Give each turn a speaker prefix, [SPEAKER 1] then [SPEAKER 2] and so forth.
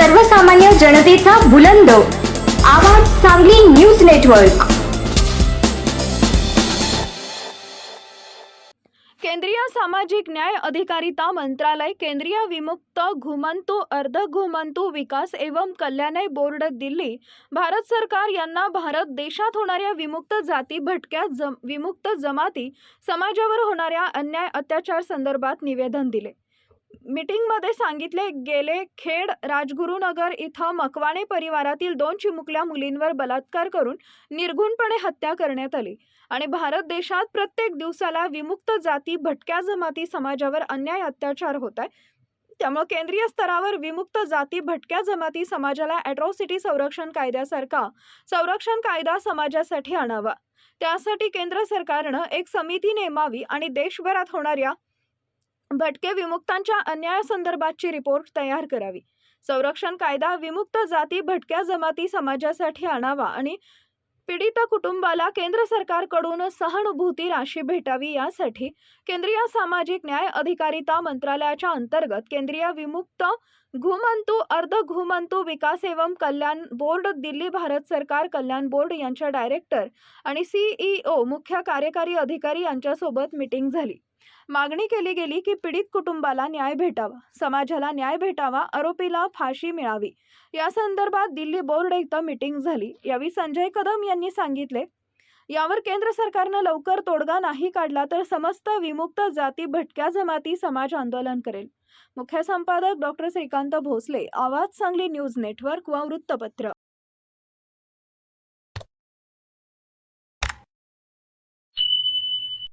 [SPEAKER 1] सर्वसामान्य जनतेचा बुलंद. आवाज सांगली न्यूज नेटवर्क.
[SPEAKER 2] केंद्रीय सामाजिक न्याय अधिकारिता मंत्रालय केंद्रीय विमुक्त घुमंतू अर्ध घुमंतू विकास एवं कल्याण बोर्ड दिल्ली. भारत सरकार यांना भारत देशात होणाऱ्या विमुक्त जाती भटक्या जम विमुक्त जमाती समाजावर होणाऱ्या अन्याय अत्याचार संदर्भात निवेदन दिले. मीटिंगमध्ये सांगितले गेले खेड राजगुरुनगर इथं मकवाणे परिवारातील दोन चिमुकल्या मुलींवर बलात्कार करून निर्घुणपणे हत्या करण्यात आली आणि भारत देशात प्रत्येक दिवसाला विमुक्त जाती भटक्या जमाती समाजावर अन्याय अत्याचार होत आहे त्यामुळे केंद्रीय स्तरावर विमुक्त जाती भटक्या जमाती समाजाला अॅट्रॉसिटी संरक्षण कायद्यासारखा संरक्षण कायदा समाजासाठी आणावा. त्यासाठी केंद्र सरकारनं एक समिती नेमावी आणि देशभरात होणाऱ्या भटके विमुक्तांच्या अन्यायासंदर्भातची रिपोर्ट तयार करावी. संरक्षण कायदा विमुक्त जाती भटक्या जमाती समाजासाठी आणावा आणि पीडित कुटुंबाला केंद्र सरकारकडून सहानुभूती राशी भेटावी यासाठी केंद्रीय सामाजिक न्याय अधिकारिता मंत्रालयाच्या अंतर्गत केंद्रीय विमुक्त घुमंतू अर्ध घुमंतू विकास एवं कल्याण बोर्ड दिल्ली भारत सरकार कल्याण बोर्ड यांच्या डायरेक्टर आणि सीईओ मुख्य कार्यकारी अधिकारी यांच्यासोबत मीटिंग झाली. मागणी केली गेली की पीडित कुटुंबाला न्याय भेटावा समाजाला न्याय भेटावा आरोपीला फाशी मिळावी. या संदर्भात दिल्ली बोर्ड इथं मीटिंग झाली. यावेळी संजय कदम यांनी सांगितले यावर केंद्र सरकारनं लवकर तोडगा नाही काढला तर समस्त विमुक्त जाती भटक्या जमाती समाज आंदोलन करेल. मुख्य संपादक डॉक्टर श्रीकांत भोसले आवाज सांगली न्यूज नेटवर्क व वृत्तपत्र.